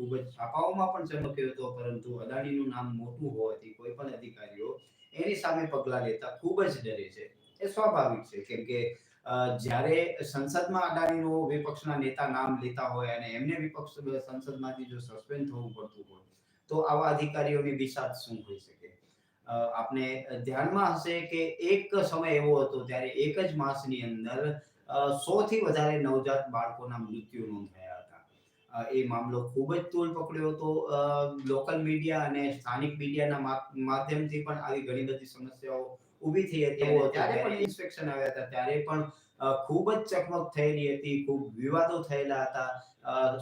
ખૂબ જ છાપાઓમાં પણ ચમક્યો હતો, પરંતુ અદાણીનું નામ મોટું હોવાથી કોઈ પણ અધિકારીઓ એની સામે પગલાં લેતા ખૂબ જ ડરે છે. એ સ્વાભાવિક છે, કેમ કે જ્યારે સંસદમાં અદાણીનો વિપક્ષના નેતા નામ લેતા હોય અને એમને વિપક્ષ સંસદમાંથી જો સસ્પેન્ડ થવું પડતું હોય, તો આવા અધિકારીઓની બિસાત શું હોઈ શકે? આપણે ધ્યાનમાં હશે કે એક સમય એવો હતો, ત્યારે એક જ માસની અંદર સો થી વધારે નવજાત બાળકોના મૃત્યુ નોંધાયા. એ મામલો ખૂબ જ તોલ પકડ્યો હતો. લોકલ મીડિયા અને સ્થાનિક મીડિયાના માધ્યમથી પણ આવી ઘણી બધી સમસ્યાઓ ઊભી થઈ હતી ત્યારે પણ ઇન્સ્પેક્શન આવ્યા હતા. ત્યારે પણ ખૂબ જ ચકમક થયેલી હતી. ખૂબ વિવાદો થયેલા હતા.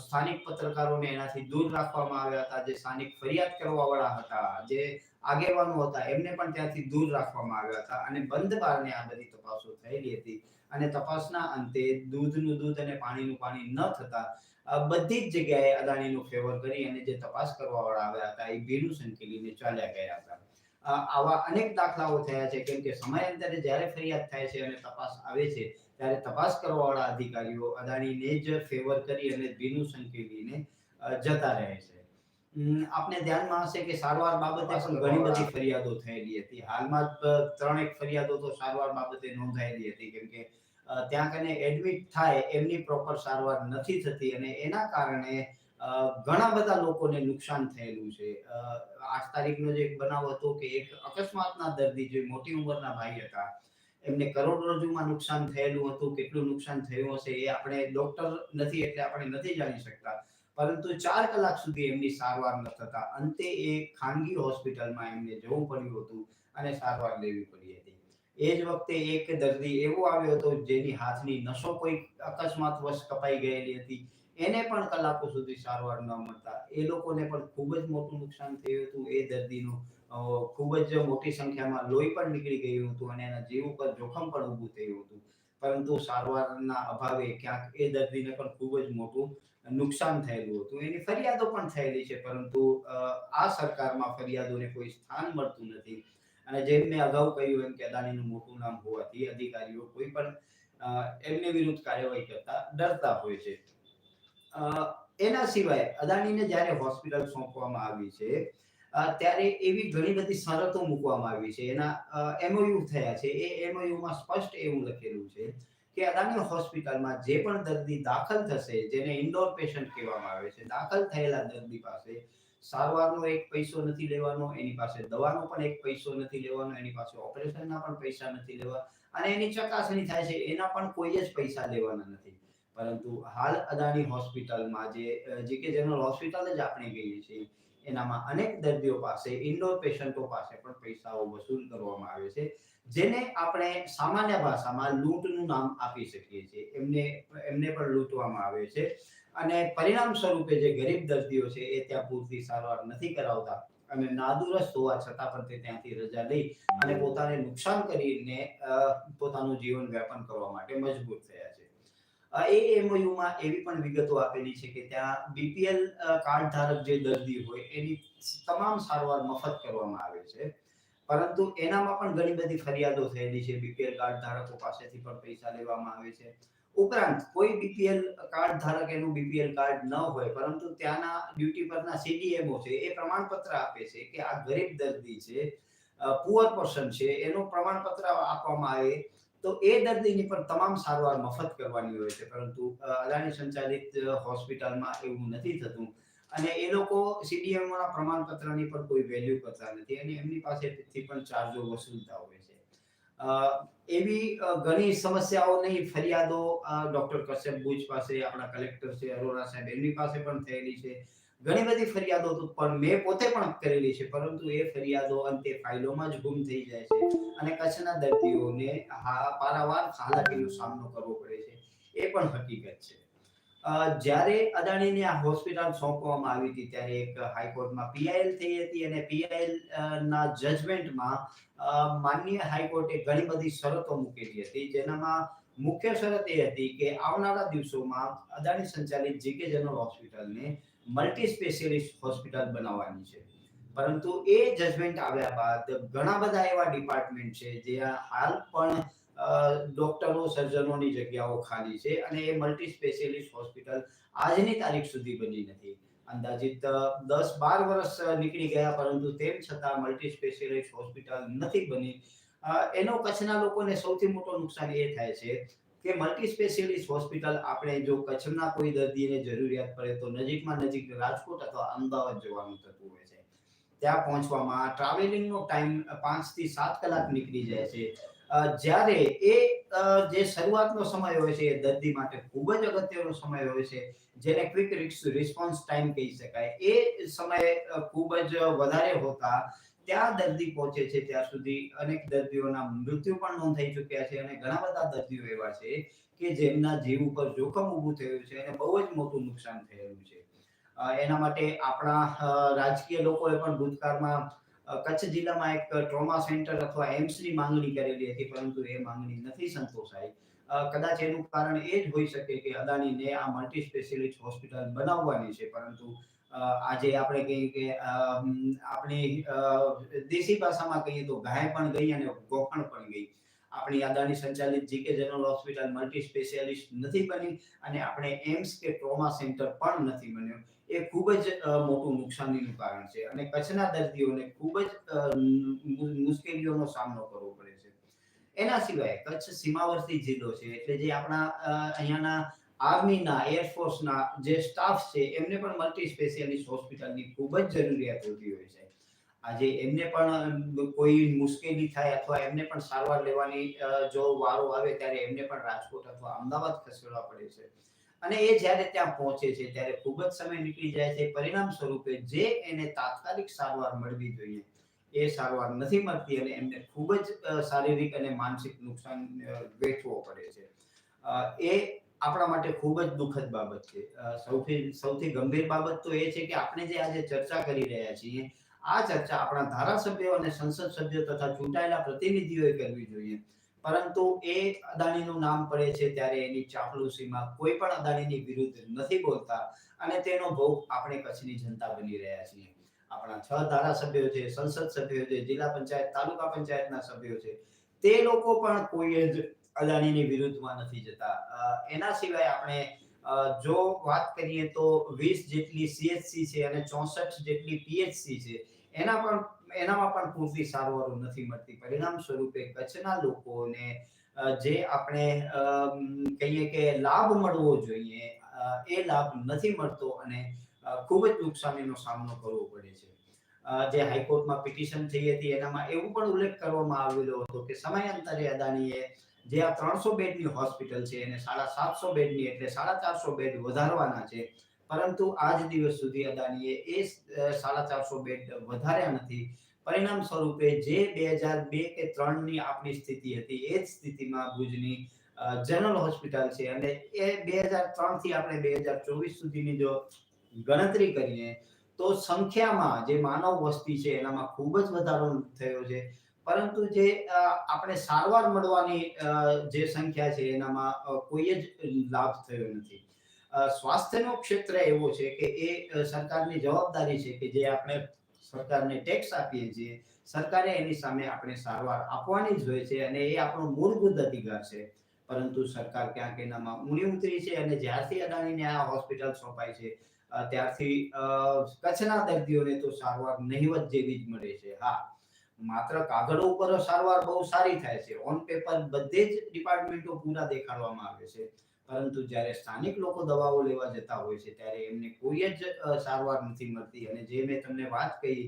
સ્થાનિક પત્રકારોને એનાથી દૂર રાખવામાં આવ્યા હતા. જે સ્થાનિક ફરિયાદ કરવા વાળા હતા જે આગેવાનો હતા એમને પણ ત્યાંથી દૂર રાખવામાં આવ્યા હતા અને બંધ બારને આ બધી તપાસો થયેલી હતી. અને તપાસના અંતે દૂધનું દૂધ અને પાણીનું પાણી ન થતા બધી જ જગ્યાએ અદાણીનું ફેવર કરી અને જે તપાસ કરવા વાળા આવ્યા હતા એ ભીનું સંકેલીને ચાલ્યા ગયા હતા. આવા અનેક દાખલાઓ થયા છે કેમ કે સમયાંતરે જ્યારે ફરિયાદ થાય છે અને તપાસ આવે છે ત્યારે તપાસ કરવાવાળા અધિકારીઓ અદાણીને જ ફેવર કરી અને ભીનું સંકેલીને જતા રહે છે. આપને ધ્યાનમાં હશે કે સારવાર બાબતે પણ ઘણી બધી ફરિયાદો થયેલી હતી. હાલમાં ત્રણ એક ફરિયાદો તો સારવાર બાબતે નોંધાયેલી હતી કેમ કે ત્યાં કને એડમિટ થાય એમની પ્રોપર સારવાર નથી થતી અને એના કારણે ઘણા બધા લોકોને નુકસાન થયેલું છે. આઠ તારીખનો જે બનાવ હતો કે એક અકસ્માતના દર્દી જે મોટી ઉંમરના ભાઈ હતા, એમને કરોડરજ્જુમાં નુકસાન થયેલું હતું. કેટલું નુકસાન થયું હશે એ આપણે ડોક્ટર નથી એટલે આપણે નથી જાણી શકતા. પરંતુ ચાર કલાક સુધી એમની સારવાર ન થતા. અંતે એ ખાનગી હોસ્પિટલમાં એમને જવું પડ્યું હતું અને સારવાર લેવી પડી. એ જ વખતે એક દર્દી એવો આવ્યો હતો જેની હાથની નસો કોઈ અકસ્માત વશ કપાઈ ગયેલી હતી. એને પણ કલાકો સુધી સારવાર ન મળતા. એ લોકોને પણ ખૂબ જ મોટું નુકસાન થયું હતું. એ દર્દીનું ખૂબ જ મોટી સંખ્યામાં લોહી પણ નીકળી ગયું હતું અને એના જીવ ઉપર જોખમ પણ ઊભું થયું હતું. પરંતુ સારવારના અભાવે ક્યાંક એ દર્દીને પણ ખૂબ જ મોટું નુકસાન થયેલું હતું. એની ફરિયાદો પણ થયેલી છે, પરંતુ આ સરકારમાં ફરિયાદોને કોઈ સ્થાન મળતું નથી. અને જેમ મેં અગાઉ કહ્યું એમ કે અદાણીનું મોટું નામ હોવાથી અધિકારીઓ કોઈ પણ એમને વિરુદ્ધ કાર્યવાહી કરતા ડરતા હોય છે. એના સિવાય અદાણીને જ્યારે હોસ્પિટલ સોંપવામાં આવી છે ત્યારે એવી ઘણી બધી શરતો મૂકવામાં આવી છે. એના એમઓયુ થયા છે. એ એમઓયુમાં સ્પષ્ટ એવું લખેલું છે કે અદાણી હોસ્પિટલમાં જે પણ દર્દી દાખલ થશે, જેને ઇન્ડોર પેશન્ટ કહેવામાં આવે છે, દાખલ થયેલા દર્દી પાસે સારવારનો એક પૈસો નથી લેવાનો, એની પાસે દવાનો પણ એક પૈસો નથી લેવાનો, એની પાસે ઓપરેશનના પણ પૈસા નથી લેવા અને એની ચકાસણી થાય છે, એના પણ કોઈ જ પૈસા લેવાના નથી. પરંતુ હાલ અદાણી હોસ્પિટલમાં જે જીકે જનરલ હોસ્પિટલ જ આપણે કહીએ છીએ, એનામાં અનેક દર્દીઓ પાસે ઇન્ડોર પેશન્ટો પાસે પણ પૈસાઓ વસૂલ કરવામાં આવે છે. જેને આપણે સામાન્ય ભાષામાં લૂંટનું નામ આપી શકીએ છીએ. એમને એમને પણ લૂંટવામાં આવે છે. અને પરિણામ સ્વરૂપે જે ગરીબ દર્દીઓ છે, એ ત્યાં પૂરતી સારવાર નથી કરાવતા અને નાદુરસ્ત હોવા છતાં પણ તે ત્યાંથી રજા લઈ અને પોતાને નુકસાન કરીને પોતાનું જીવન વ્યાપન કરવા માટે મજબૂર થયા છે. એ એમઓયુમાં એવી પણ વિગતો આપેલી છે કે ત્યાં બીપીએલ કાર્ડ ધારક જે દર્દી હોય, એની તમામ સારવાર મફત કરવામાં આવે છે. પરંતુ એનામાં પણ ઘણી બધી ફરિયાદો થયેલી છે. બીપીએલ કાર્ડ ધારકો પાસેથી પણ પૈસા લેવામાં આવે છે. ઉપરાંત કોઈ બીપીએલ કાર્ડ ધારક એનું બીપીએલ કાર્ડ ન હોય, પરંતુ ત્યાંના ડ્યુટી પરના સીડીએમઓ છે, એ પ્રમાણપત્ર આપે છે કે આ ગરીબ દર્દી છે પુઅર પર્સન છે, એનું પ્રમાણપત્ર આપવામાં આવે. તો એ દર્દીની પણ તમામ સારવાર મફત કરવાની હોય છે, પરંતુ અદાણી સંચાલિત હોસ્પિટલમાં એવું નથી થતું. અને એ લોકો સીડીએમ ના પ્રમાણપત્રની પણ કોઈ વેલ્યુ કરતા નથી અને એમની પાસેથી પણ ચાર્જો વસૂલતા હોય છે. એવી ઘણી ઘણી સમસ્યાઓની ફરિયાદો ડોક્ટર કશ્યપ બુચ પાસે, આપણા કલેક્ટર છે, અરોરા સાહેબ, એમની પાસે પણ થયેલી છે. ઘણી બધી ફરિયાદો પણ મેં પોતે પણ કરેલી છે, પરંતુ એ ફરિયાદો અંતે ફાઇલોમાં જ ગુમ થઈ જાય છે અને કચ્છના દર્દીઓને પારાવાર હાલાકીનો સામનો કરવો પડે છે. એ પણ હકીકત છે. જ્યારે અદાણીને આ હોસ્પિટલ સોંપવામાં આવી હતી, ત્યારે એક હાઈકોર્ટમાં પીઆઈએલ થઈ હતી અને પીઆઈએલ ના જજમેન્ટમાં માન્ય હાઈકોર્ટે ઘણી બધી શરતો મૂકેલી હતી. જેનામાં મુખ્ય શરત એ હતી કે આવનારા દિવસોમાં અદાણી સંચાલિત જીકે જનરલ હોસ્પિટલને મલ્ટી સ્પેશિયલિસ્ટ હોસ્પિટલ બનાવવાની છે. પરંતુ એ જજમેન્ટ આવ્યા બાદ ઘણા બધા એવા ડિપાર્ટમેન્ટ છે, જે હાલ પણ ડોક્ટરો, સર્જનોની જગ્યાઓ ખાલી છે અને એ મલ્ટી સ્પેશિયલિસ્ટ હોસ્પિટલ આજની તારીખ સુધી બની નથી. અંદાજિત દસ બાર વર્ષ નીકળી ગયા, પરંતુ તેમ છતાં મલ્ટી સ્પેશિયાલિસ્ટ હોસ્પિટલ નથી બની. એનો કચ્છના લોકોને સૌથી મોટો નુકસાન એ થાય છે કે મલ્ટી સ્પેશિયાલિસ્ટ હોસ્પિટલ આપણે જો કચ્છના કોઈ દર્દીને જરૂરિયાત પડે તો નજીકમાં નજીક રાજકોટ અથવા અમદાવાદ જવાનું થતું હોય છે. ત્યાં પહોંચવામાં ટ્રાવેલિંગનો ટાઈમ પાંચથી સાત કલાક નીકળી જાય છે. જ્યારે એ જે શરૂઆતનો સમય હોય છે, એ દર્દી માટે ખૂબ જ અગત્યનો સમય હોય છે, જેને ક્વિક રિસ્પોન્સ ટાઈમ કહી શકાય, એ સમય ખૂબ જ વધારે હોતા ત્યાં દર્દી પહોંચે છે ત્યાં સુધી અનેક દર્દીઓના મૃત્યુ પણ નોંધાઈ ચૂક્યા છે અને ઘણા બધા દર્દીઓ એવા છે કે જેમના જીવ ઉપર જોખમ ઊભું થયું છે અને બહુ જ મોટું નુકસાન થયેલું છે. એના માટે આપણા રાજકીય લોકોએ પણ ભૂતકાળમાં કચ્છ જિલ્લામાં એક ટ્રોમા સેન્ટર અથવા એમ્સની માંગણી કરેલી હતી, પરંતુ એ માંગણી નથી સંતોષાઈ. કદાચ એનું કારણ એ જ હોઈ શકે કે અદાણીને આ મલ્ટી સ્પેશિયાલિસ્ટ હોસ્પિટલ બનાવવાની છે, પરંતુ આજે આપણે કહીએ કે આપણી દેશી ભાષામાં કહીએ તો ગાય પણ ગઈ અને ગોખણ પણ ગઈ. આપણી અદાણી સંચાલિત GK general hospital multi specialist નથી બની અને આપણે એમ્સ કે ટ્રોમા સેન્ટર પણ નથી બન્યો. એ ખૂબ જ મોટું નુકસાનીનું કારણ છે અને કચ્છના દર્દીઓને ખૂબ જ મુશ્કેલીઓનો સામનો કરવો પડે છે. એના સિવાય કચ્છ સીમાવર્તી જિલ્લો છે એટલે જે આપણા અહીંયાના આર્મીના, એરફોર્સના જે સ્ટાફ છે એમને પણ મલ્ટી સ્પેશિયાલિસ્ટ હોસ્પિટલની ખૂબ જ જરૂરિયાત હોતી હોય છે. આજે એમને પણ કોઈ મુશ્કેલી થાય અથવા એમને પણ સારવાર લેવાની જો વારો આવે ત્યારે એમને પણ રાજકોટ અથવા અમદાવાદ ખસેડવા પડે છે. અને એ જ્યારે ત્યાં પહોંચે છે, ત્યારે ખૂબ જ સમય નીકળી જાય છે. પરિણામ સ્વરૂપે જે એને તાત્કાલિક સારવાર મળવી જોઈએ, એ સારવાર નથી મળતી અને એમને ખૂબ જ શારીરિક અને માનસિક નુકસાન વેઠવો પડે છે. એ આપણા માટે ખૂબ જ દુઃખદ બાબત છે. સૌથી સૌથી ગંભીર બાબત તો એ છે કે આપણે જે આજે ચર્ચા કરી રહ્યા છીએ, આ ચર્ચા આપણા ધારાસભ્યો અને સંસદ સભ્યો તથા ચૂંટાયેલા પ્રતિનિધિઓએ કરવી જોઈએ. પરંતુ એ અદાણીનું નામ પડે છે ત્યારે એની ચાપલુસીમાં કોઈ પણ અદાણીની વિરુદ્ધ નથી બોલતા અને તેનો ભોગ આપણે કચ્છની જનતા બની રહ્યા છીએ. આપણા છ ધારાસભ્યો છે, સંસદ સભ્યો છે, જિલ્લા પંચાયત, તાલુકા પંચાયતના સભ્યો છે. તે લોકો પણ કોઈ જ અદાણીની વિરુદ્ધમાં નથી જતા. એના સિવાય આપણે જો વાત કરીએ તો વીસ જેટલી સીએચસી છે અને ચોસઠ જેટલી પીએચસી છે, એના પણ એનામાં પણ પૂરતી સારવારો નથી મળતી. પરિણામ સ્વરૂપે કચ્છના લોકોને જે આપણે કહીએ કે લાભ મળવો જોઈએ એ લાભ નથી મળતો અને ખૂબ જ નુકસાનીનો સામનો કરવો પડે છે. જે હાઈકોર્ટમાં પિટિશન થઈ હતી, એનામાં એવું પણ ઉલ્લેખ કરવામાં આવેલો હતો કે સમયાંતરે અદાણીએ જે આ ત્રણસો બેડની હોસ્પિટલ છે, એને સાડા સાતસો બેડની એટલે સાડા ચારસો બેડ વધારવાના છે પરંતુ આજ દિવસ સુધી અદાણીએ એ સાડા ચારસો બેડ વધાર્યા નથી. પરિણામ સ્વરૂપે જે બે હજાર બે કે ત્રણની આપણી સ્થિતિ હતી, એ જ સ્થિતિમાં ભુજની જનરલ હોસ્પિટલ છે. અને એ બે હજાર ત્રણથી આપણે બે હજાર ચોવીસ સુધીની જો ગણતરી કરીએ તો સંખ્યામાં જે માનવ વસ્તી છે, એનામાં ખૂબ જ વધારો થયો છે. પરંતુ જે આપણે સારવાર મળવાની જે સંખ્યા છે, એનામાં કોઈ જ લાભ થયો નથી. સ્વાસ્થ્યનો ક્ષેત્ર એવો છે કે એ સરકારની જવાબદારી છે કે જે આપણે સરકારને ટેક્સ આપીએ છીએ, સરકારે એની સામે આપણે સારવાર આપવાની જ હોય છે અને એ આપણો મૂળભૂત અધિકાર છે. પરંતુ સરકાર ક્યાંક એનામાં ઊણી ઉતરી છે અને જ્યારથી અદાણીને આ હોસ્પિટલ સોંપાઈ છે ત્યારથી કચ્છના દર્દીઓને તો સારવાર નહિવત જેવી જ મળે છે. હા, માત્ર કાગળ ઉપર સારવાર બહુ સારી થાય છે. ઓન પેપર બધે જ ડિપાર્ટમેન્ટો પૂરા દેખાડવામાં આવે છે. પરંતુ જ્યારે સ્થાનિક લોકો દવાઓ લેવા જતા હોય છે, ત્યારે એમને કોઈ જ સારવાર નથી મળતી. અને જે મેં તમને વાત કહી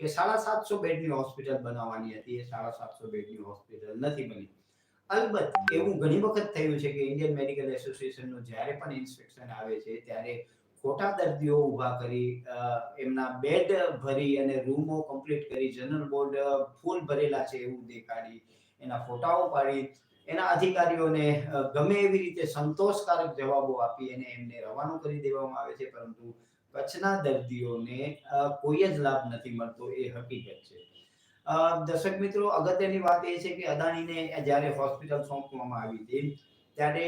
કે સાડા સાતસો બેડની હોસ્પિટલ બનાવવાની હતી, એ સાડા સાતસો બેડની હોસ્પિટલ નથી બની. અલબત્ત એવું ઘણી વખત થયું છે કે ઇન્ડિયન મેડિકલ એસોસિએશનનું જ્યારે પણ ઇન્સ્પેક્શન આવે છે, ત્યારે ખોટા દર્દીઓ ઊભા કરી એમના બેડ ભરી અને રૂમો કમ્પ્લીટ કરી, જનરલ બોર્ડ ફૂલ ભરેલા છે એવું દેખાડી, એના ફોટાઓ પાડી એના અધિકારીઓને ગમે એવી રીતે સંતોષકારક જવાબો આપી અને એમને રવાનો કરી દેવામાં આવે છે, પરંતુ કચ્છના દર્દીઓને કોઈ જ લાભ નથી મળતો એ હકીકત છે. દર્શક મિત્રો, અગત્યની વાત એ છે કે અદાણીને જ્યારે હોસ્પિટલ સોંપવામાં આવી હતી, ત્યારે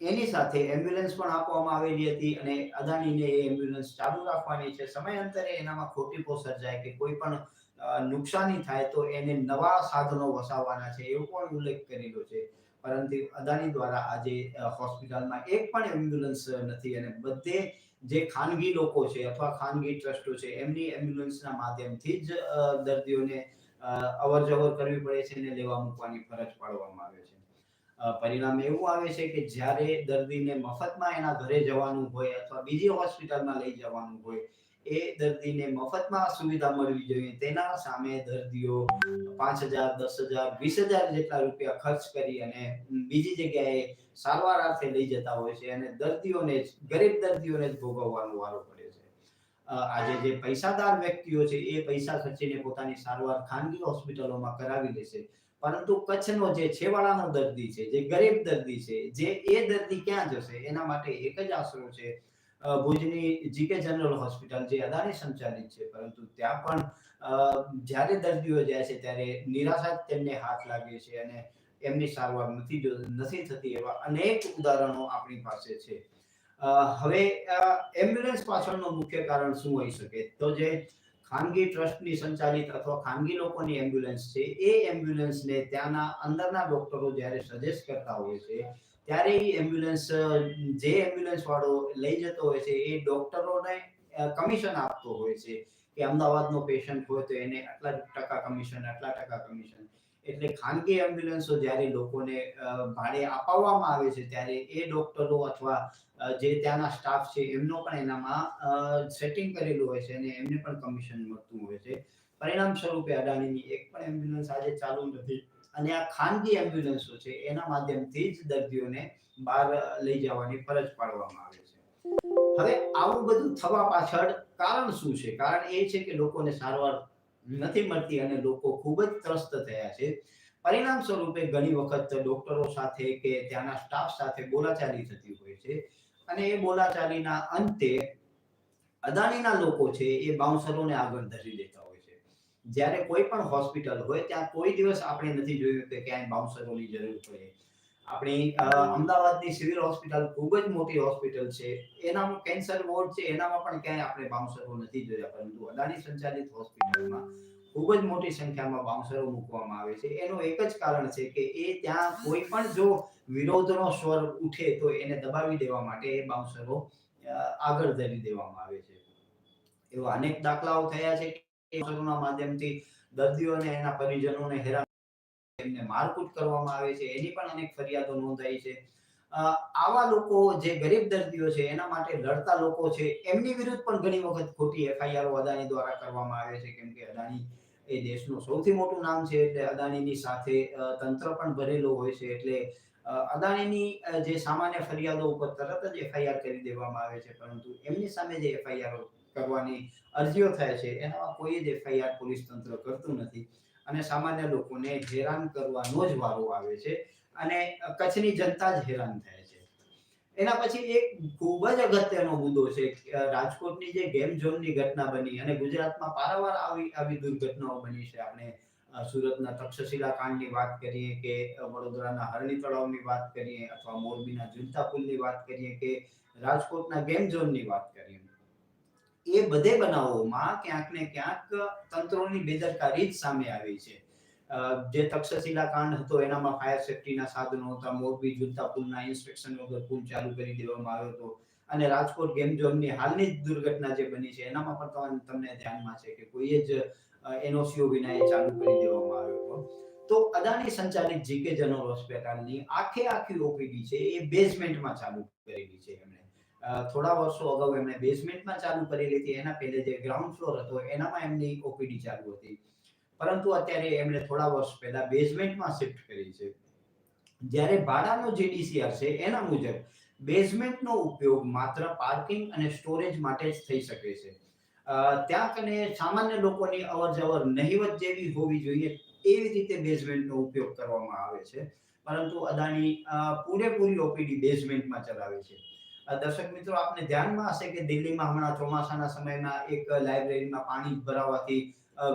એની સાથે એમ્બ્યુલન્સ પણ આપવામાં આવેલી હતી અને અદાણીને એ એમ્બ્યુલન્સ ચાલુ રાખવાની છે. સમયાંતરે એનામાં ખોટીપો સર્જાય કે કોઈ પણ નુકસાની થાય તો એને નવા સાધનો વસાવવાના છે, એવો પણ ઉલ્લેખ કરેલો છે. પરંતુ અદાણી દ્વારા આજે હોસ્પિટલમાં એક પણ એમ્બ્યુલન્સ નથી અને બધે જે ખાનગી લોકો છે અથવા ખાનગી ટ્રસ્ટો છે, એમની એમ્બ્યુલન્સના માધ્યમથી જ દર્દીઓને અવર જવર કરવી પડે છે અને લેવા મૂકવાની ફરજ પાડવામાં આવે છે. પરિણામ એવું આવે છે કે જ્યારે દર્દીને મફતમાં એના ઘરે જવાનું હોય અથવા બીજી હોસ્પિટલમાં લઈ જવાનું હોય એ દર્દીને મફતમાં સુવિધા મળવી જોઈએ. તેના સામે દર્દીઓ પાંચ હજાર, દસ હજાર, વીસ હજાર જેટલા રૂપિયા ખર્ચ કરી અને બીજી જગ્યાએ સારવાર અર્થે લઈ જતા હોય છે અને દર્દીઓને જ, ગરીબ દર્દીઓને જ ભોગવવાનો વારો પડે છે. આજે જે પૈસાદાર વ્યક્તિઓ છે એ પૈસા ખર્ચીને પોતાની સારવાર ખાનગી હોસ્પિટલોમાં કરાવી લેશે પરંતુ કચ્છનો જે છેવાડાનો દર્દી છે, જે ગરીબ દર્દી છે, જે એ દર્દી ક્યાં જશે? એના માટે એક જ આશરો છે ભુજની જીકે જનરલ હોસ્પિટલ જે અદાણી સંચાલિત છે, પરંતુ ત્યાં પણ જ્યારે દર્દીઓ જાય છે, ત્યારે નિરાશા તેમને હાથ લાગે છે અને એમની સારવાર નથી નથી થતી એવા અનેક ઉદાહરણો આપણી પાસે છે. હવે એમ્બ્યુલન્સ પાછળનું મુખ્ય કારણ શું હોઈ શકે? તો જે ખાનગી ટ્રસ્ટની સંચાલિત અથવા ખાનગી લોકોની એમ્બ્યુલન્સ છે, એ એમ્બ્યુલન્સને ત્યાંના અંદરના ડોક્ટરો જ્યારે સજેસ્ટ કરતા હોય છે ત્યારે એ એમ્બ્યુલન્સ જે એમ્બ્યુલન્સ વાળો લઈ જતો હોય છે, એ ડોક્ટરોને કમિશન આપતો હોય છે કે અમદાવાદનો પેશન્ટ હોય તો એને આટલા ટકા કમિશન આટલા ટકા કમિશન એટલે ખાનગી એમ્બ્યુલન્સો જ્યારે લોકોને ભાડે અપાવવામાં આવે છે, ત્યારે એ ડોક્ટરો અથવા જે ત્યાંના સ્ટાફ છે, એમનો પણ એનામાં સેટિંગ કરેલું હોય છે અને એમને પણ કમિશન મળતું હોય છે. પરિણામ સ્વરૂપે અદાણીની એક પણ એમ્બ્યુલન્સ આજે ચાલુ નથી. અને આ ખાનગી એમ્બ્યુલન્સો છે, એના માધ્યમથી જ દર્દીઓને બહાર લઈ જવાની ફરજ પાડવામાં આવે છે. હવે આવું બધું થવા પાછળ કારણ શું છે? કારણ એ છે કે લોકોને સારવાર નથી મળતી અને લોકો ખૂબ જ ત્રસ્ત થયા છે. પરિણામ સ્વરૂપે ઘણી વખત ડોક્ટરો સાથે કે ત્યાંના સ્ટાફ સાથે બોલાચાલી થતી હોય છે અને એ બોલાચાલીના અંતે અદાણીના લોકો છે એ બાઉન્સરોને આગળ ધરી લેતા હોય જ્યારે કોઈ પણ હોસ્પિટલ હોય, ત્યાં કોઈ દિવસ આપણે નથી જોયું કે ક્યાંય બાઉન્સરોની જરૂર પડે. આપણી અમદાવાદની સિવિલ હોસ્પિટલ ખૂબ જ મોટી હોસ્પિટલ છે. એનામાં કેન્સર વોર્ડ છે, એનામાં પણ ક્યાંય આપણે બાઉન્સરો નથી જોયા, પરંતુ અદાણી સંચાલિત હોસ્પિટલમાં ખૂબ જ મોટી સંખ્યામાં બાઉન્સરો મૂકવામાં આવે છે. એનું એક જ કારણ છે કે એ ત્યાં કોઈ પણ જો વિરોધનો સ્વર ઉઠે તો એને દબાવી દેવા માટે એ બાઉન્સરો આગળ ધરી દેવામાં આવે છે. એવા અનેક દાખલાઓ થયા છે બાઉન્સરોના માધ્યમથી દર્દીઓને એના પરિજનોને હેરાન એમને મારકૂટ કરવામાં આવે છે. એની પણ અનેક ફરિયાદો નોંધાઈ છે. આવા લોકો જે ગરીબ દર્દીઓ છે, એના માટે લડતા લોકો છે, એમની વિરુદ્ધ પણ ઘણી વખત ખોટી એફઆઈઆર અદાણી દ્વારા કરવામાં આવે છે. કેમ કે અદાણી એ દેશનું સૌથી મોટું નામ છે, એટલે અદાણીની સાથે તંત્ર પણ ભરેલું હોય છે. એટલે અદાણીની જે સામાન્ય ફરિયાદો ઉપર તરત જ એફઆઈઆર કરી દેવામાં આવે છે. પરંતુ એમની સામે જે એફઆઈઆર કરવાની અરજીઓ થાય છે. એનામાં કોઈ જ એફઆઈઆર પોલીસ તંત્ર કરતું નથી અને સામાન્ય લોકોને હેરાન કરવાનો જ વારો આવે છે અને કચ્છની જનતા જ હેરાન થાય છે. એના પછી એક ખૂબ જ અગત્યનો મુદ્દો છે રાજકોટની જે ગેમ ઝોનની ઘટના બની અને ગુજરાતમાં પારાવાર આવી આવી દુર્ઘટનાઓ બની છે. આપણે સુરતના તક્ષશિલા કાંડની વાત કરીએ કે વડોદરાના હરણી તળાવની વાત કરીએ અથવા મોરબીના જુલતા પુલની વાત કરીએ કે, રાજકોટના ગેમ ઝોનની વાત કરીએ. એ બધે બનાવોમાં ક્યાંક ને ક્યાંક તંત્રોની બેદરકારી જ સામે આવી છે. જે તક્ષશિલા કાંડ હતો, એનામાં ફાયર સેફટીના સાધનો હતા, મોરબી ઝુલતા પુલના ઇન્સ્પેક્શન વગર પુલ ચાલુ કરી દેવામાં આવ્યો હતો. અને રાજકોટ ગેમ ઝોનની હાલની જ દુર્ઘટના જે બની છે, એનામાં પણ તમને- ધ્યાનમાં છે કે કોઈએ જ એનઓસીઓ વિના એ ચાલુ કરી દેવામાં આવ્યો હતો. તો અદાણી સંચાલિત જીકે જનરલ હોસ્પિટલની આખે આખી ઓપીડી છે, એ બેઝમેન્ટમાં ચાલુ કરેલી છે એમણે. થોડા વર્ષો અગાઉ એમણે બેઝમેન્ટમાં ચાલુ કરેલી હતી. એના પહેલે જે ગ્રાઉન્ડ ફ્લોર હતો, એનામાં એમની ઓપીડી ચાલુ હતી. પરંતુ અત્યારે એમણે થોડા વર્ષ પહેલા બેઝમેન્ટમાં શિફ્ટ કરી છે. જ્યારે ભાડાનો જે ડીસીઆર છે, એના મુજબ બેઝમેન્ટનો ઉપયોગ માત્ર પાર્કિંગ અને સ્ટોરેજ માટે જ થઈ શકે છે. ત્યાં કને સામાન્ય લોકોની અવર જવર નહીવત જેવી હોવી જોઈએ એવી રીતે બેઝમેન્ટનો ઉપયોગ કરવામાં આવે છે. પરંતુ અદાણી પૂરેપૂરી ઓપીડી બેઝમેન્ટમાં ચલાવે છે. દર્શક મિત્રો, આપને ધ્યાનમાં હશે કે દિલ્હીમાં હમણાં ચોમાસાના સમયમાં એક લાઇબ્રેરીમાં પાણી ભરાવાથી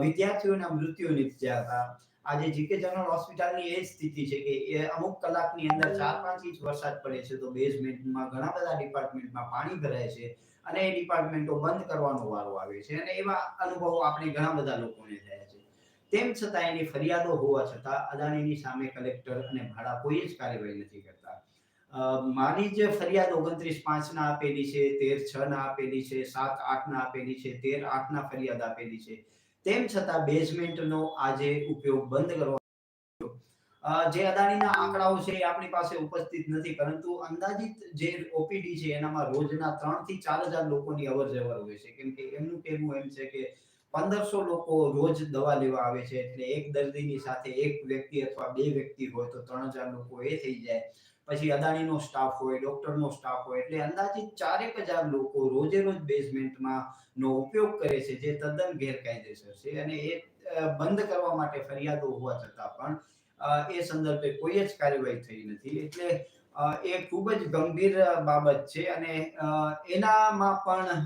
વિદ્યાર્થીઓના મૃત્યુ નીપજ્યા હતા. આજે જીકે જનરલ હોસ્પિટલની એ સ્થિતિ છે કે અમુક કલાકની અંદર ચાર પાંચ ઇંચ વરસાદ પડે છે તો બેઝમેન્ટમાં ઘણા બધા ડિપાર્ટમેન્ટમાં પાણી ભરાય છે અને એ ડિપાર્ટમેન્ટો બંધ કરવાનો વારો આવે છે અને એવા અનુભવો આપણે ઘણા બધા લોકોને થયા છે. તેમ છતાં એની ફરિયાદો હોવા છતાં અદાણીની સામે કલેક્ટર અને ભાડા કોઈ જ કાર્યવાહી નથી કરતા. મારી જે ફરિયાદ ઓગણત્રીસ પાંચના આપેલી છે, તેર છ ના આપેલી છે, સાત આઠના આપેલી છે, તેર આઠના ફરિયાદ આપેલી છે, તેમ છતાં બેઝમેન્ટનો આજે ઉપયોગ બંધ કરવા. જે અદાણીના આંકડાઓ છે એ આપણી પાસે ઉપસ્થિત નથી, પરંતુ અંદાજિત જે ઓપીડી છે એનામાં રોજના ત્રણથી ચાર હજાર લોકોની અવર જવર હોય છે. કેમ કે એમનું કહેવું એમ છે કે પંદરસો લોકો રોજ દવા લેવા આવે છે, એટલે એક દર્દીની સાથે એક વ્યક્તિ અથવા બે વ્યક્તિ હોય તો ત્રણ હજાર લોકો એ થઈ જાય. પછી અદાણીનો સ્ટાફ હોય ડોક્ટરનો સ્ટાફ હોય, એટલે અંદાજિત ચારેક હજાર લોકો રોજે રોજ બેઝમેન્ટમાં નો ઉપયોગ કરે છે, જે તદ્દન ગેરકાયદેસર છે. અને એ બંધ કરવા માટે ફરિયાદો હોવા છતાં પણ એ સંદર્ભે કોઈ જ કાર્યવાહી થઈ નથી. એટલે એ ખૂબ જ ગંભીર બાબત છે અને એનામાં પણ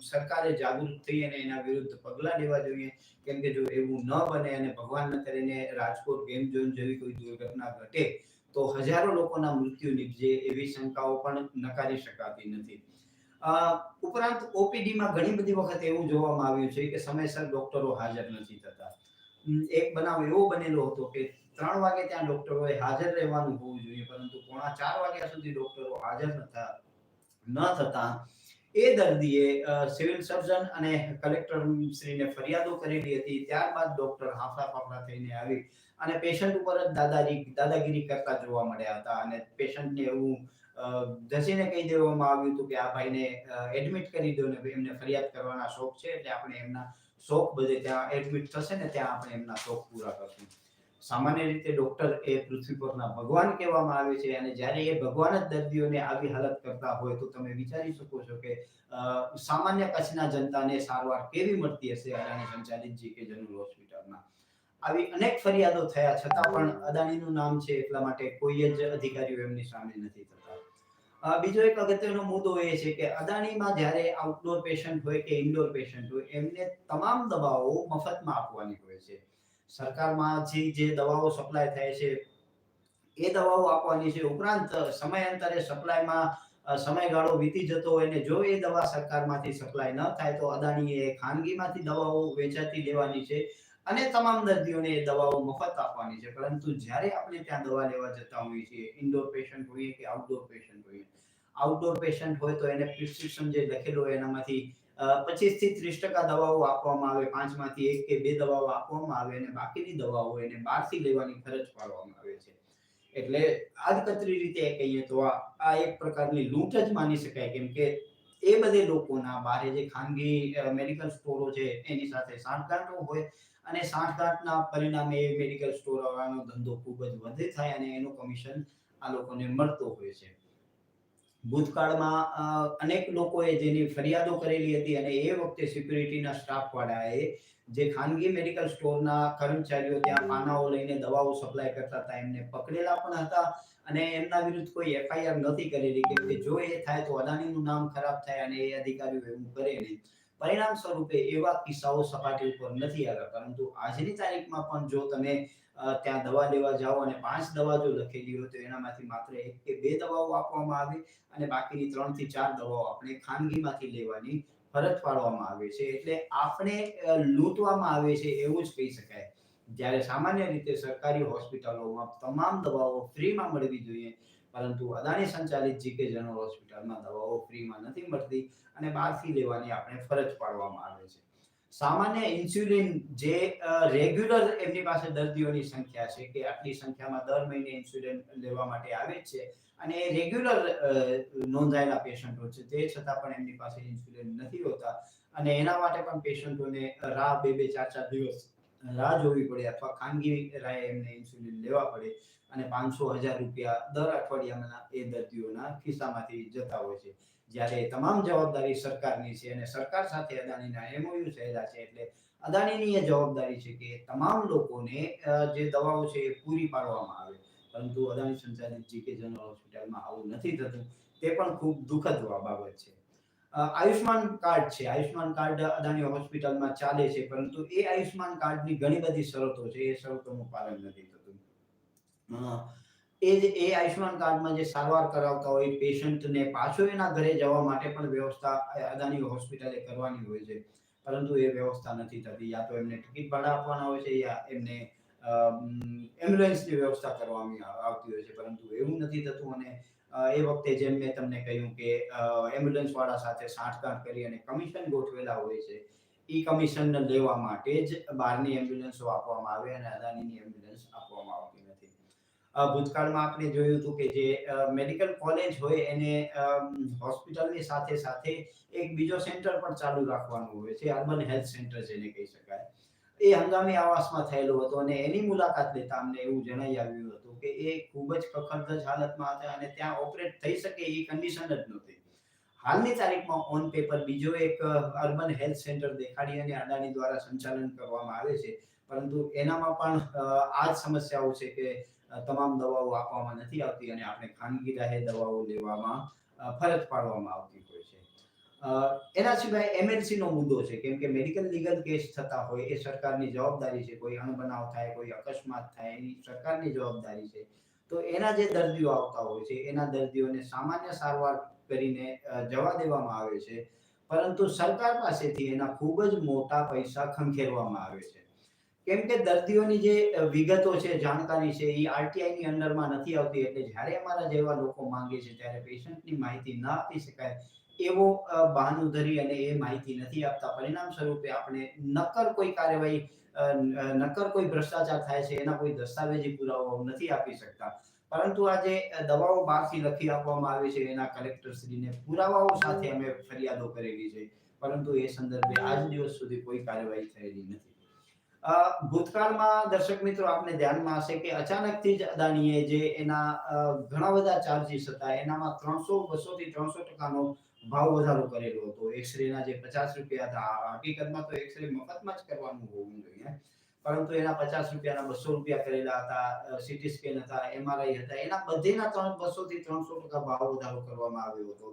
સરકારે જાગૃત થઈ અને એના વિરુદ્ધ પગલાં લેવા જોઈએ. કેમ કે જો એવું ન બને અને ભગવાન કરીને રાજકોટ ગેમ ઝોન જેવી કોઈ દુર્ઘટના ઘટે, તો હજારો લોકોના મૃત્યુ નીપજે એવી શંકાઓ પણ નકારી શકાતી નથી. ઉપરાંત ઓપીડીમાં ઘણી બધી વખત એવું જોવામાં આવ્યું છે કે સમયસર ડોક્ટરો હાજર નથી થતા. એક બનાવ એવો બનેલો હતો કે ત્રણ વાગે ત્યાં ડોક્ટરોએ હાજર રહેવાનું હોવું જોઈએ પરંતુ પોણા ચાર વાગ્યા સુધી ડોક્ટરો હાજર નતા ન થતા. એ દર્દીએ સિવિલ સર્જન અને કલેક્ટર શ્રીને ફરિયાદો કરેલી હતી. ત્યારબાદ ડોક્ટર હાફડા ફાફડા થઈને આવી અને પેશન્ટ ઉપર જ દાદાગીરી દાદાગીરી કરતા જોવા મળ્યા હતા અને પેશન્ટને એવું અ, ધસીને કહી દેવામાં આવ્યું હતું કે આ ભાઈને એડમિટ કરી દો ને એમને ફરિયાદ કરવાના શોખ છે એટલે આપણે એમના શોખ બધે ત્યાં એડમિટ થશે ને ત્યાં આપણે એમના શોખ પૂરા કરશું. સામાન્ય રીતે ડોક્ટર એ પૃથ્વી પરના ભગવાન કહેવામાં આવે છે અને જ્યારે એ ભગવાન જ દર્દીઓને આવી હાલત કરતા હોય તો તમે વિચારી શકો છો કે સામાન્ય કચ્છના જનતાને સારવાર કેવી મળતી હશે? અદાણી સંચાલિત કે જનરલ હોસ્પિટલમાં. આવી અનેક ફરિયાદો થયા, છતાં પણ અદાણીનું નામ છે એટલા માટે કોઈ જ અધિકારીઓ એમની સામે નથી થતા. બીજો એક અગત્યનો મુદ્દો એ છે કે અદાણીમાં જ્યારે આઉટડોર પેશન્ટ હોય કે ઇન્ડોર પેશન્ટ હોય, એમને તમામ દવાઓ મફતમાં આપવાની હોય છે. સરકારમાંથી જે દવાઓ સપ્લાય થાય છે, એ દવાઓ આપવાની છે. ઉપરાંત, સમયાંતરે સપ્લાયમાં સમયગાળો વીતી જતો હોય ને જો એ દવા સરકારમાંથી સપ્લાય ન થાય, તો અદાણીએ ખાનગીમાંથી દવાઓ વેચાતી લેવાની છે અને તમામ દર્દીઓને એ દવાઓ મફત આપવાની છે. પરંતુ જ્યારે આપણે ત્યાં દવા લેવા જતા હોઈએ છીએ ઇન્ડોર પેશન્ટ હોઈએ કે આઉટડોર પેશન્ટ હોઈએ આઉટડોર પેશન્ટ હોય તો એને પ્રિસ્ક્રિપ્શન જે લખેલું હોય એનામાંથી પચીસથી ત્રીસ ટકા દવાઓ આપવામાં આવે, પાંચમાંથી એક કે બે દવાઓ આપવામાં આવે અને બાકીની દવાઓ એને બહારથી લેવાની ફરજ પાડવામાં આવે છે. એટલે આડકતરી રીતે કહીએ તો આ એક પ્રકારની લૂંટ જ માની શકાય, કેમ કે એ બધે લોકોના બારે જે ખાનગી મેડિકલ સ્ટોરો છે, એની સાથે સાંઠગાંઠો હોય અને સાંઠગાંઠના પરિણામે મેડિકલ સ્ટોર વાળાનો ધંધો ખૂબ જ વધે થાય અને એનું કમિશન આ લોકોને મળતો હોય છે. ભૂતકાળમાં અનેક લોકોએ જેની ફરિયાદો કરેલી હતી અને એ વખતે સિક્યુરિટીના સ્ટાફ વાળાએ જે ખાનગી મેડિકલ સ્ટોરના કર્મચારીઓ ત્યાં પાનાઓ લઈને દવાઓ સપ્લાય કરતા હતા, એમને પકડેલા પણ હતા અને એમના વિરુદ્ધ કોઈ એફઆઈઆર નથી કરેલી કે જો એ થાય તો અદાણીનું નામ ખરાબ થાય અને એ અધિકારીઓ એવું કરે નહીં. પરિણામ સ્વરૂપે એવા કિસ્સાઓ સપાટી ઉપર નથી આવ્યા. પરંતુ આજની તારીખમાં પણ જો તમે ત્યાં દવા લેવા જાઓ અને પાંચ દવા જો લખેલી હોય, તો એનામાંથી માત્ર એક કે બે દવાઓ આપવામાં આવે અને બાકીની ત્રણથી ચાર દવાઓ આપણે ખાનગીમાંથી લેવાની ફરજ પાડવામાં આવે છે. એટલે આપણે લૂંટવામાં આવે છે એવું જ કહી શકાય. જ્યારે સામાન્ય રીતે સરકારી હોસ્પિટલોમાં તમામ દવાઓ ફ્રીમાં મળવી જોઈએ પરંતુ અદાણી સંચાલિત જીકે જનરલ હોસ્પિટલમાં દવાઓ ફ્રીમાં નથી મળતી અને બહારથી લેવાની આપણે ફરજ પાડવામાં આવે છે. સામાન્ય ઇન્સ્યુલિન જે રેગ્યુલર એમની પાસે દર્દીઓની સંખ્યા છે કે આટલી સંખ્યામાં દર મહિને ઇન્સ્યુલિન લેવા માટે આવે છે અને એ રેગ્યુલર નોંધાયેલા પેશન્ટો છે તે છતાં પણ એમની પાસે ઇન્સ્યુલિન નથી હોતા અને એના માટે પણ પેશન્ટોને રાહ બે બે ચાર ચાર દિવસ રાહ જોવી પડે અથવા ખાનગી રાહે એમને ઇન્સ્યુલિન લેવા પડે અને પાંચસો હજાર રૂપિયા દર અઠવાડિયાના એ દર્દીઓના ખિસ્સામાંથી જતા હોય છે. જ્યારે તમામ જવાબદારી સરકારની છે અને સરકાર સાથે અદાણીના એમઓયુ થયેલા છે એટલે અદાણીની એ જવાબદારી છે કે તમામ લોકોને જે દવાઓ છે એ પૂરી પાડવામાં આવે. પરંતુ અદાણી સંચાલિત જીકે જનરલ હોસ્પિટલમાં આવું નથી થતું. તે પણ ખૂબ દુઃખદ બાબત છે. આયુષ્માન કાર્ડ છે. આયુષ્માન કાર્ડ અદાણી હોસ્પિટલમાં ચાલે છે, પરંતુ એ આયુષ્માન કાર્ડની ઘણી બધી શરતો છે. એ શરતોનું પાલન નથી થતું. એ જ, એ આયુષ્માન કાર્ડમાં જે સારવાર કરાવતા હોય, પેશન્ટને પાછો એના ઘરે જવા માટે પણ વ્યવસ્થા અદાણી હોસ્પિટલે કરવાની હોય છે. પરંતુ એ વ્યવસ્થા નથી થતી. યા તો એમને ટિકિટ ભાડા આપવાના હોય છે, યા એમને એમ્બ્યુલન્સની વ્યવસ્થા કરવામાં આવતી હોય છે. પરંતુ એવું નથી થતું અને એ વખતે જેમ મેં તમને કહ્યું કે એમ્બ્યુલન્સ વાળા સાથે સાંઠગાંઠ કરી અને કમિશન ગોઠવેલા હોય છે એ કમિશન લેવા માટે જ બહારની એમ્બ્યુલન્સો આપવામાં આવે અને અદાનીની એમ્બ્યુલન્સ આપવામાં આવતી નથી. ભૂતકાળમાં આપણે જોયું હતું કે જે મેડિકલ કોલેજ હોય એને હોસ્પિટલની સાથે સાથે એક બીજો સેન્ટર પણ ચાલુ રાખવાનું હોય છે અર્બન હેલ્થ સેન્ટર જેને કહી શકાય. એ હંગામી આવાસમાં થયેલો હતો અને એની મુલાકાત લેતા અમને એવું જણાઈ આવ્યું હતું કે એ ખૂબ જ કખડધજ હાલતમાં હતા અને ત્યાં ઓપરેટ થઈ શકે એ કન્ડિશન જ નહોતી. હાલની તારીખમાં ઓન પેપર બીજો એક અર્બન હેલ્થ સેન્ટર દેખાડી અને અદાણી દ્વારા સંચાલન કરવામાં આવે છે. પરંતુ એનામાં પણ આ જ સમસ્યાઓ છે કે તમામ દવાઓ આપવામાં નથી આવતી અને આપણે ખાનગી રાહે દવાઓ લેવામાં ફરજ પાડવામાં આવતી હોય છે. એના સિવાય એમએલસી નો મુદ્દો છે, કેમ કે મેડિકલ લીગલ કેસ થતા હોય એ સરકારની જવાબદારી છે, કોઈ અણબનાવ થાય, કોઈ અકસ્માત થાય, એની સરકારની જવાબદારી છે. તો એના જે દર્દીઓ આવતા હોય છે, એના દર્દીઓને સામાન્ય સારવાર કરીને જવા દેવામાં આવે છે. પરંતુ સરકાર પાસેથી એના ખૂબ જ મોટા પૈસા ખંખેરવામાં આવે છે. કેમ કે દર્દીઓની જે વિગતો છે, જાણકારી છે એ આરટીઆઈ ની અંડરમાં નથી આવતી, એટલે જ્યારે અમારા જેવા લોકો માંગે છે, ત્યારે પેશન્ટની માહિતી ન આપી શકાય. એવો બહાનું ધરી અને એ માહિતી નથી આપતા. પરિણામ સ્વરૂપે આપણે નક્કર કોઈ કાર્યવાહી નક્કર કોઈ ભ્રષ્ટાચાર થાય છે, એના કોઈ દસ્તાવેજી પુરાવાઓ નથી આપી શકતા. પરંતુ આજે દવાઓ બહારથી લખી આપવામાં આવે છે, એના કલેક્ટરશ્રીને પુરાવાઓ સાથે અમે ફરિયાદો કરેલી છે. પરંતુ એ સંદર્ભે આજ દિવસ સુધી કોઈ કાર્યવાહી થયેલી નથી. ભૂતકાળમાં દર્શક મિત્રો આપને ધ્યાનમાં હશે કે અચાનકથી જ અદાણીએ જે એના ઘણા બધા ચાર્જીસ હતા, એનામાં ત્રણસો બસો થી ત્રણસો ટકાનો ભાવ વધારો કરેલો હતો. એક્સરેના જે પચાસ રૂપિયા હતા હકીકતમાં તો એક્સરે મફતમાં જ કરવાનું હોવું જોઈએ પરંતુ એના પચાસ રૂપિયાના બસો રૂપિયા કરેલા હતા સિટી સ્કેન હતા એમઆરઆઈ હતા, એના બધેના ત્રણ, બસો થી ત્રણસો ટકા ભાવ વધારો કરવામાં આવ્યો હતો.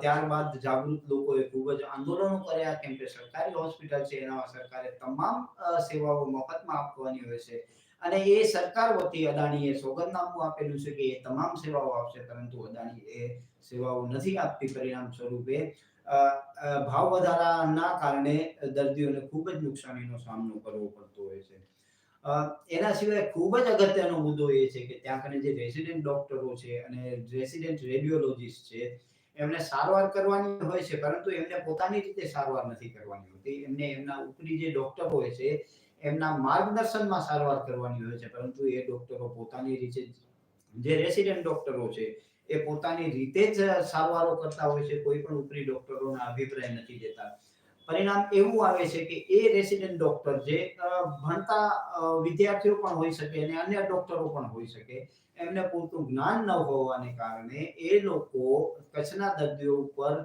ત્યારબાદ જાગૃત લોકોએ ખૂબ જ આંદોલનો કર્યા, કેમ કે સરકારી હોસ્પિટલ છે એના સરકારે તમામ સેવાઓ મફતમાં આપવાની હોય છે. અને એ સરકાર વતી અદાણીએ સોગંદનામું આપેલું છે કે એ તમામ સેવાઓ આપશે, પરંતુ અદાણી એ સેવાઓ નથી આપતી પરિણામ સ્વરૂપે. ભાવ વધારાના કારણે દર્દીઓને ખૂબ જ નુકસાનીનો સામનો કરવો પડતો હોય છે. એના સિવાય ખૂબ જ અગત્યનો મુદ્દો એ છે કે ત્યાં કને જે રેસિડેન્ટ ડોક્ટરો છે અને રેસિડેન્ટ રેડિયોલોજીસ્ટ છે, એમને સારવાર કરવાની હોય છે, પરંતુ એમને પોતાની રીતે સારવાર નથી કરવાની હોતી. એમને એમના ઉપરી જે ડોક્ટર હોય છે એમના માર્ગદર્શનમાં સારવાર કરવાની હોય છે, પરંતુ એ ડોક્ટરો પોતાની રીતે જે રેસિડેન્ટ ડોક્ટરો છે, એ પોતાની રીતે જ સારવારો કરતા હોય છે, કોઈ પણ ઉપરી ડોક્ટરોના અભિપ્રાય નથી દેતા. પરિણામ એવું આવે છે કે એ રેસિડેન્ટ ડોક્ટર જે ભણતા વિદ્યાર્થીઓ પણ હોઈ શકે અને અન્ય ડોક્ટરો પણ હોઈ શકે, એમને પૂરતું જ્ઞાન ન હોવાને કારણે એ લોકો કચ્છના દર્દીઓ ઉપર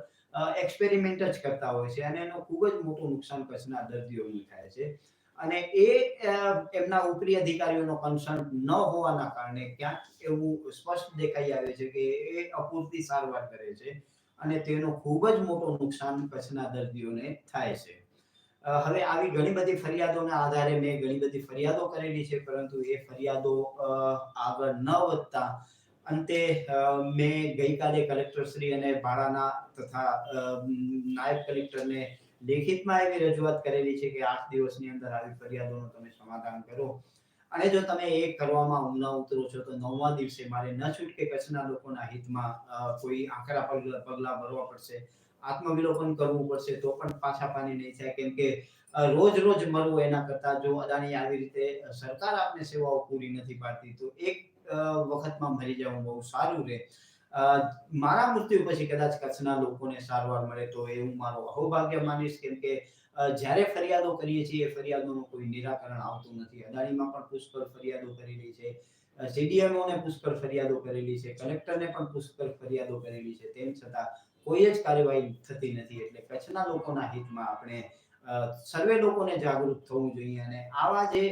એક્સપેરિમેન્ટ જ કરતા હોય છે અને એનું ખૂબ જ મોટું નુકસાન કચ્છના દર્દીઓને થાય છે. અને એ એમના ઉપરી અધિકારીઓનો કન્સર્ન ન હોવાના કારણે ક્યાંક એવું સ્પષ્ટ દેખાઈ આવે છે કે એ અપૂરતી સારવાર કરે છે અને તેનો ખૂબ જ મોટો નુકસાન કચ્છના દર્દીઓને થાય છે. હવે આવી ઘણી બધી ફરિયાદોના આધારે મેં ઘણી બધી ફરિયાદો કરેલી છે, પરંતુ એ ફરિયાદો આગળ ન વધતા અંતે મેં ગઈકાલે કલેક્ટરશ્રી અને ભાડાના તથા નાયબ કલેક્ટરને લેખિતમાં એવી રજૂઆત કરેલી છે કે આઠ દિવસની અંદર આવી ફરિયાદોનું તમે સમાધાન કરો. અને જો તમે એ કરવામાં ઉમલા ઉતરો છો, તો નવમા દિવસે મારે ન છૂટકે કચ્છના લોકોના હિતમાં કોઈ આકરા પગલા ભરવા પડશે, આત્મવિલોપન કરવું પડશે, તો પણ પાછા પાની નહીં થાય. કેમ કે રોજ રોજ મરવું એના કરતા જો અદાણી આવી રીતે સરકાર આપને સેવાઓ પૂરી નથી પાડતી, તો એક વખતમાં મરી જવું બહુ સારું રહે મારા મૃત્યુ પછી કદાચ કચ્છના લોકોને સારવાર મળે તો એ હું મારો અહોભાગ્ય માનીશ કેમ કે જ્યારે ફરિયાદો કરીએ છીએ એ ફરિયાદોનું કોઈ નિરાકરણ આવતું નથી. અદાણીમાં પણ પુષ્કળ ફરિયાદો કરેલી છે સીડીએમઓને પુષ્કળ ફરિયાદો કરેલી છે, કલેક્ટરને પણ પુષ્કળ ફરિયાદો કરેલી છે. તેમ છતાં કોઈ જ કાર્યવાહી થતી નથી. એટલે કચ્છના લોકોના હિતમાં આપણે સર્વે લોકોને જાગૃત થવું જોઈએ અને આવા જે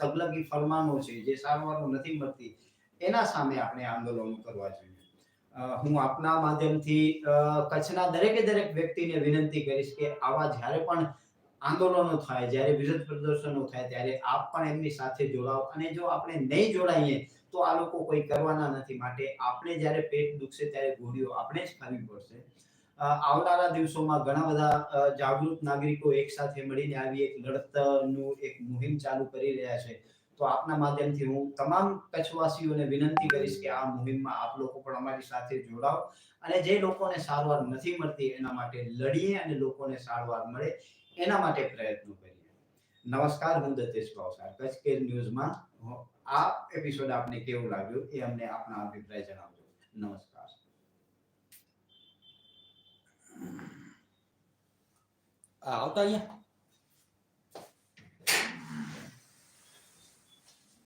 તબલગી ફરમાનો છે, જે સારવારો નથી મળતી, એના સામે આપણે આંદોલન કરવા જોઈએ. હું આપના માધ્યમથી કચ્છના દરેકે દરેક વ્યક્તિને વિનંતી કરીશ કે આવા જ્યારે પણ આંદોલનો થાય, જ્યારે વિરોધ પ્રદર્શનો થાય, ત્યારે આપ પણ એમની સાથે જોડાઓ. અને જો આપણે નહીં જોડાઈએ, તો આ લોકો કોઈ કરવાના નથી. માટે આપણે જ્યારે પેટ દુખશે, ત્યારે ગોળીઓ આપણે જ ખાવી પડશે. આવનારા દિવસોમાં ઘણા બધા જાગૃત નાગરિકો એક સાથે મળીને આવી એક લડતનું એક મુહિમ ચાલુ કરી રહ્યા છે. તો આપના માધ્યમથી હું તમામ કચ્છવાસીઓને વિનંતી કરીશ કે આ મુહિમમાં આપ લોકો પણ અમારી સાથે જોડાઓ અને જે લોકોને સારવાર નથી મળતી એના માટે લડીએ અને લોકોને સારવાર મળે એના માટે પ્રયત્નો કરીએ. નમસ્કાર, હું દત્તેશ ભાવસાર કચ્છ કેર ન્યૂઝમાં આ એપિસોડ આપને કેવું લાગ્યું એ અમને આપના અભિપ્રાય જણાવજો. નમસ્કાર. આવતા અહીંયા?